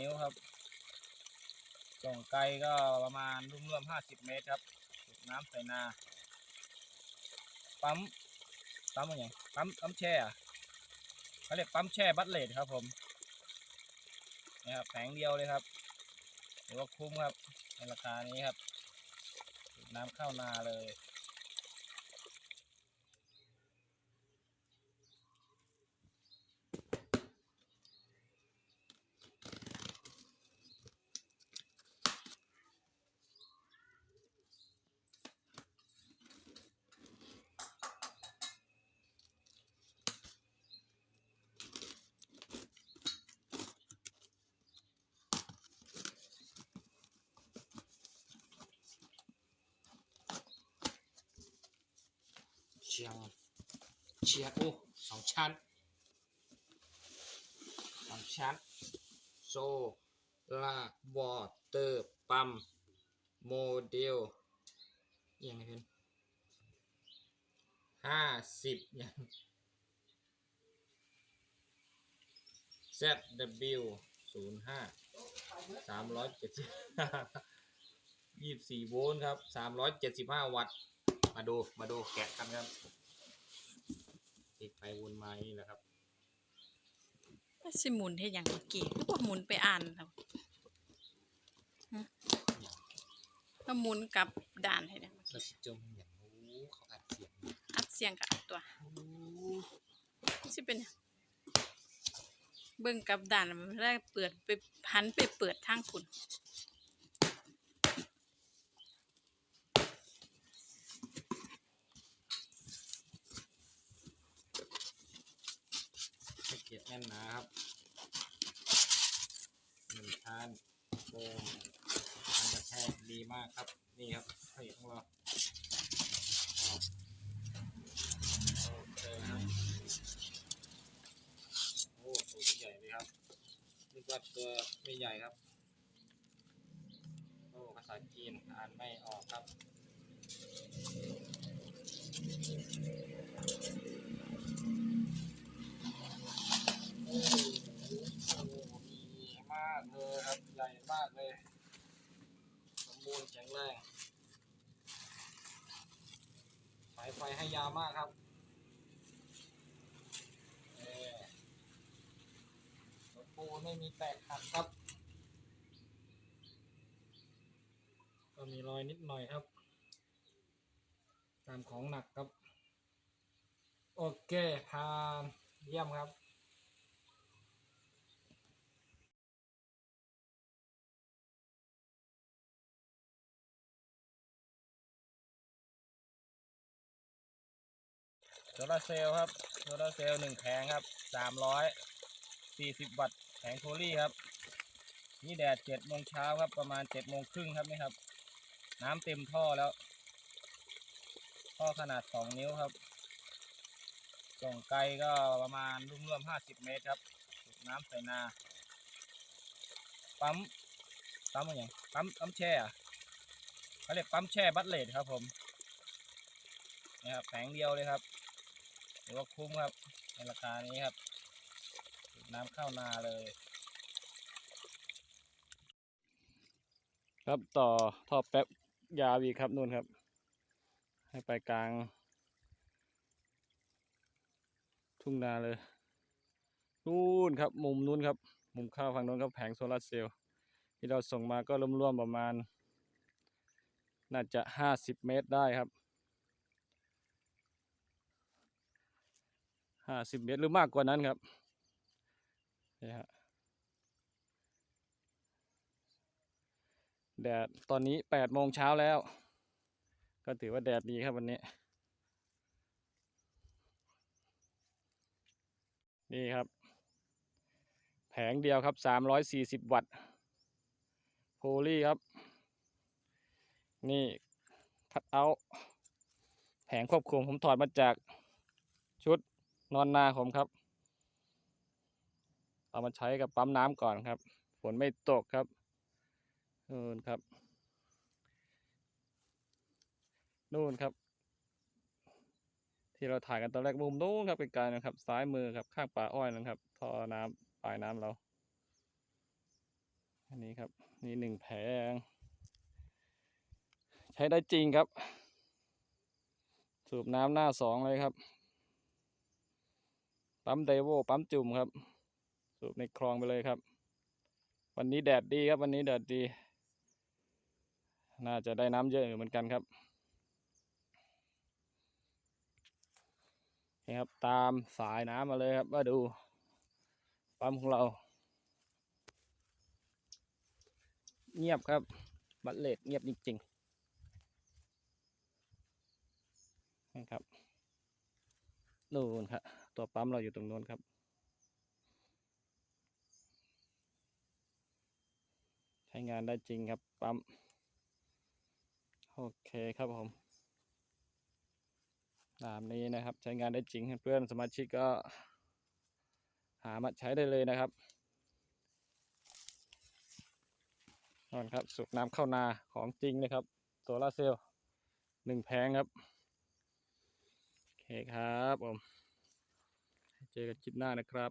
นิ้วครับ ส่งไกลก็ประมาณรวมๆห้าสิบเมตรครับสูบน้ำใส่นา ปั๊ม ปั๊มอะไรปั๊ม ปั๊มแช่อะเขาเรียกปั๊มแช่บัตเลตครับผมนี่ครับแผงเดียวเลยครับถือว่าคุ้มครับในราคานี้ครับน้ำเข้านาเลย ชียง เชียงโอ้สองชั้นสองชั้น โซลาวอเตอร์ปั๊มโมเดลยังไงเพื่อนห้าสิบยัง ZW ศูนย์ห้าสามร้อยเจ็ดสิบยี่สิบสี่โวลต์ครับสามร้อยเจ็ดสิบห้าวัตต์ มาดูมาดูแกะกันครับติดไปวนมานี่แหละครับ สิหมุนให้อย่างเมื่อกี้ก็หมุนไปอ่านแล้วฮะก็หมุนกลับด่านให้ได้เราสิจมอย่างโอ้เขาอัดเสียงอัดเสียงกับอัดตัวโอ้สิเป็นหยังเบิ่งกลับด่านแล้วมันได้เปิดไปหันไปเปิดทางคุณ ให้เกียรแน่นหนาครับหนึ่งชานโฟมมันจะแทกดีมากครับ นี่ครับพระเอกของเราอ๋อโอเคครับโอ้ตัวใหญ่เลยครับนึกว่าตัวไม่ใหญ่ครับโอ้ภาษาจีนอ่านไม่ออกครับ โอ้โหดีมากเลยครับ ใหญ่ มากเลย สมบูรณ์แข็งแรง สายไฟให้ยาวมากครับเอ่อตะปูไม่มีแตกหักครับ ก็มีรอยนิดหน่อยครับ ตามของหนักครับ โอเคผ่านเยี่ยมครับ โซลาเซลล์ครับโซลาเซลล์หนึ่งแผงครับสามร้อยสี่สิบวัตต์แผงโพลีครับ นี่แดดเจ็ดโมงเช้าครับ ประมาณเจ็ดโมงครึ่งครับนี่ครับ น้ำเต็มท่อแล้ว ท่อขนาดสองนิ้วครับ ส่งไกลก็ประมาณร่วมๆห้าสิบเมตรครับน้ำใส่นา ปั๊ม ปั๊มอะไรปั๊ม ปั๊มแช่อะเขาเรียกปั๊มแช่บัตเลตครับผมนี่ครับ แผงเดียวเลยครับ ถือว่าคุ้มครับในราคานี้ครับสูบน้ำเข้านาเลย ครับต่อท่อแป๊บยาวอีกครับนู่นครับ ให้ไปกลาง ทุ่งนาเลยนู่นครับ มุมนู้นครับ มุมข้าวฝั่งนู้นครับแผงโซลาร์เซลล์ที่เราส่งมาก็รวมๆประมาณ น่าจะห้าสิบเมตรได้ครับ ห้าสิบเมตรหรือมากกว่านั้นครับนี่ฮะแดดตอนนี้แปดโมงเช้าแล้ว ก็ถือว่าแดดดีครับวันนี้ นี่ครับ แผงเดียวครับสามร้อยสี่สิบวัตต์โพลีครับ นี่คัดเอาแผงควบคุมผมถอดมาจากชุด นอนนาผมครับ เอามาใช้กับปั๊มน้ำก่อนครับ ฝนไม่ตกครับนู่นครับ นู่นครับ ที่เราถ่ายกันตอนแรกมุมนู้นครับไกลๆนะครับ ซ้ายมือครับ ข้างป่าอ้อยนะครับท่อน้ำปลายน้ำเรา อันนี้ครับ นี่หนึ่งแผง ใช้ได้จริงครับ สูบน้ำหน้าสองเลยครับ ปั๊มเดโวปั๊มจุ่มครับ สูบในคลองไปเลยครับ วันนี้แดดดีครับ วันนี้แดดดี น่าจะได้น้ำเยอะอยู่เหมือนกันครับนี่ครับ ตามสายน้ำมาเลยครับมาดู ปั๊มของเรา เงียบครับ บัตเลดเงียบจริงๆนี่ครับนู่นครับ ตัวปั๊มเราอยู่ตรงนู้นครับ ใช้งานได้จริงครับปั๊ม โอเคครับผม ตามนี้นะครับ ใช้งานได้จริงเพื่อนสมาชิกก็หามาใช้ได้เลยนะครับนอนครับสูบน้ำเข้านาของจริงนะครับโซลาเซลล์หนึ่งแผงครับ โอเคครับผม เจอกันคลิปหน้านะครับ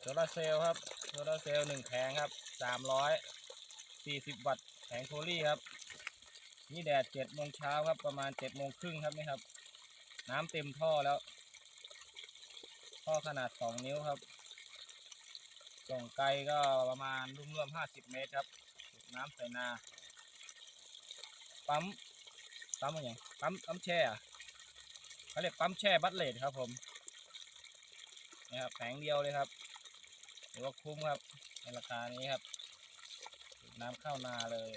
โซลาเซลล์ครับโซลาเซลล์หนึ่งแผงครับสามร้อยสี่สิบวัตต์แผงโพลีครับ นี่แดดเจ็ดโมงเช้าครับ ประมาณเจ็ดโมงครึ่งครับนี่ครับ น้ำเต็มท่อแล้ว ท่อขนาดสองนิ้วครับส่งไกลก็ประมาณรวมๆห้าสิบเมตรครับน้ำใส่นาปั๊มปั๊มอะไรปั๊มปั๊มแช่อะเขาเรียกปั๊มแช่บัตเลดครับผม นะครับแผงเดียวเลยครับถือว่าคุ้มครับในราคานี้ครับน้ำเข้านาเลย